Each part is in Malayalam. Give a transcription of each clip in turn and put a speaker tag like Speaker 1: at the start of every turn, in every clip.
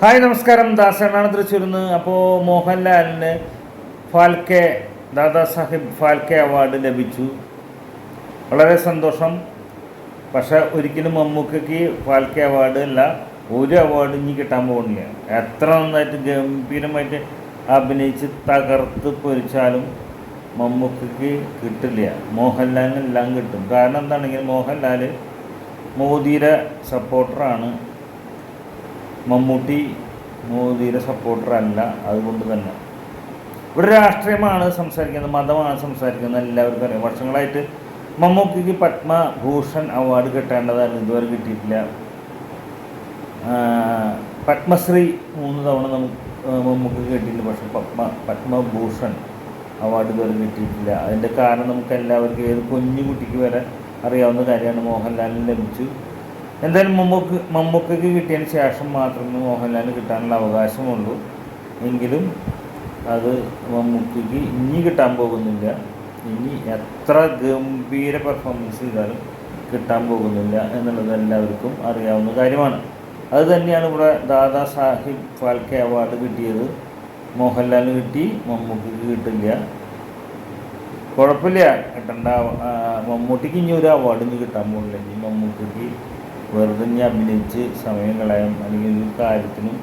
Speaker 1: ഹായ് നമസ്കാരം. ദാസനാണ് തൃശ്ശൂരിൽ നിന്ന് അപ്പോൾ മോഹൻലാലിന് ഫാൽക്കെ ദാദാസാഹിബ് ഫാൽക്കെ അവാർഡ് ലഭിച്ചു. വളരെ സന്തോഷം. പക്ഷേ ഒരിക്കലും മമ്മൂക്കയ്ക്ക് ഫാൽക്കെ അവാർഡ് അല്ല ഒരു അവാർഡ് ഇനി കിട്ടാൻ പോകുന്നില്ല. എത്ര നന്നായിട്ട് ഗംഭീരമായിട്ട് അഭിനയിച്ച് തകർത്ത് പൊരിച്ചാലും മമ്മൂക്കയ്ക്ക് കിട്ടില്ല. മോഹൻലാലിനെല്ലാം കിട്ടും. കാരണം എന്താണെങ്കിൽ മോഹൻലാൽ മോദിയുടെ സപ്പോർട്ടറാണ്. മമ്മൂട്ടി മോദിയുടെ സപ്പോർട്ടറല്ല അതുകൊണ്ട് തന്നെ. ഇവിടെ രാഷ്ട്രീയമാണ് സംസാരിക്കുന്നത് മതമാണ് സംസാരിക്കുന്നത് എല്ലാവർക്കും അറിയാം. വർഷങ്ങളായിട്ട് മമ്മൂക്കിക്ക് പത്മഭൂഷൺ അവാർഡ് കിട്ടേണ്ടതാണ് ഇതുവരെ കിട്ടിയിട്ടില്ല. പത്മശ്രീ മൂന്ന് തവണ നമുക്ക് മമ്മൂക്ക് കിട്ടിയിട്ടുണ്ട് പക്ഷെ പത്മ പത്മഭൂഷൺ അവാർഡ് ഇതുവരെ കിട്ടിയിട്ടില്ല. അതിന്റെ കാരണം നമുക്ക് എല്ലാവർക്കും ഏത് കുഞ്ഞു കുട്ടിക്ക് വരെ അറിയാവുന്ന കാര്യമാണ് മോഹൻലാലിന് ലഭിച്ചു. എന്തായാലും മമ്മൂക്ക് മമ്മൂക്കയ്ക്ക് കിട്ടിയതിന് ശേഷം മാത്രമേ മോഹൻലാലിന് കിട്ടാനുള്ള അവകാശമുള്ളൂ. എങ്കിലും അത് മമ്മൂക്കയ്ക്ക് ഇനി കിട്ടാൻ പോകുന്നില്ല. ഇനി എത്ര ഗംഭീര പെർഫോമൻസ് ചെയ്താലും കിട്ടാൻ പോകുന്നില്ല എന്നുള്ളത് എല്ലാവർക്കും അറിയാവുന്ന കാര്യമാണ്. അത് തന്നെയാണ് ഇവിടെ ദാദാ സാഹിബ് ഫാൽക്കെ അവാർഡ് കിട്ടിയത്. മോഹൻലാലിന് കിട്ടി മമ്മൂക്കയ്ക്ക് കിട്ടില്ല. കുഴപ്പമില്ല. കിട്ടണ്ട മമ്മൂട്ടിക്ക് ഇനി ഒരു അവാർഡ് ഇനി കിട്ടാൻ പോകുന്നില്ല ഇനി മമ്മൂട്ടിക്ക് വെറുതെ അഭിനയിച്ച് സമയം കളയാം. അല്ലെങ്കിൽ ഒരു കാര്യത്തിനും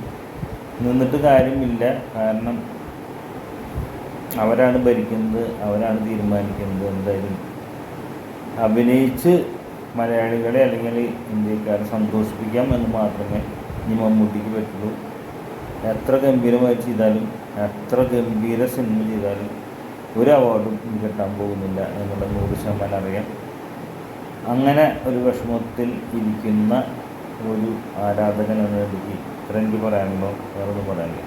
Speaker 1: നിന്നിട്ട് കാര്യമില്ല. കാരണം അവരാണ് ഭരിക്കുന്നത് അവരാണ് തീരുമാനിക്കുന്നത് എന്തായാലും. അഭിനയിച്ച് മലയാളികളെ അല്ലെങ്കിൽ ഇന്ത്യക്കാരെ സന്തോഷിപ്പിക്കാം എന്ന് മാത്രമേ ഇനി മമ്മൂട്ടിക്ക് പറ്റുള്ളൂ. എത്ര ഗംഭീരമായി ചെയ്താലും എത്ര ഗംഭീര സിനിമ ചെയ്താലും ഒരു അവാർഡും കിട്ടാൻ പോകുന്നില്ല എന്നുള്ള നൂറ് ശതമാനം അറിയാം. അങ്ങനെ ഒരു വിഷമത്തിൽ ഇരിക്കുന്ന ഒരു ആരാധകൻ എന്ന നിലയ്ക്ക് ഇത്ര എനിക്ക് പറയാനുള്ളൂ വേറൊന്നും പറയാനില്ല.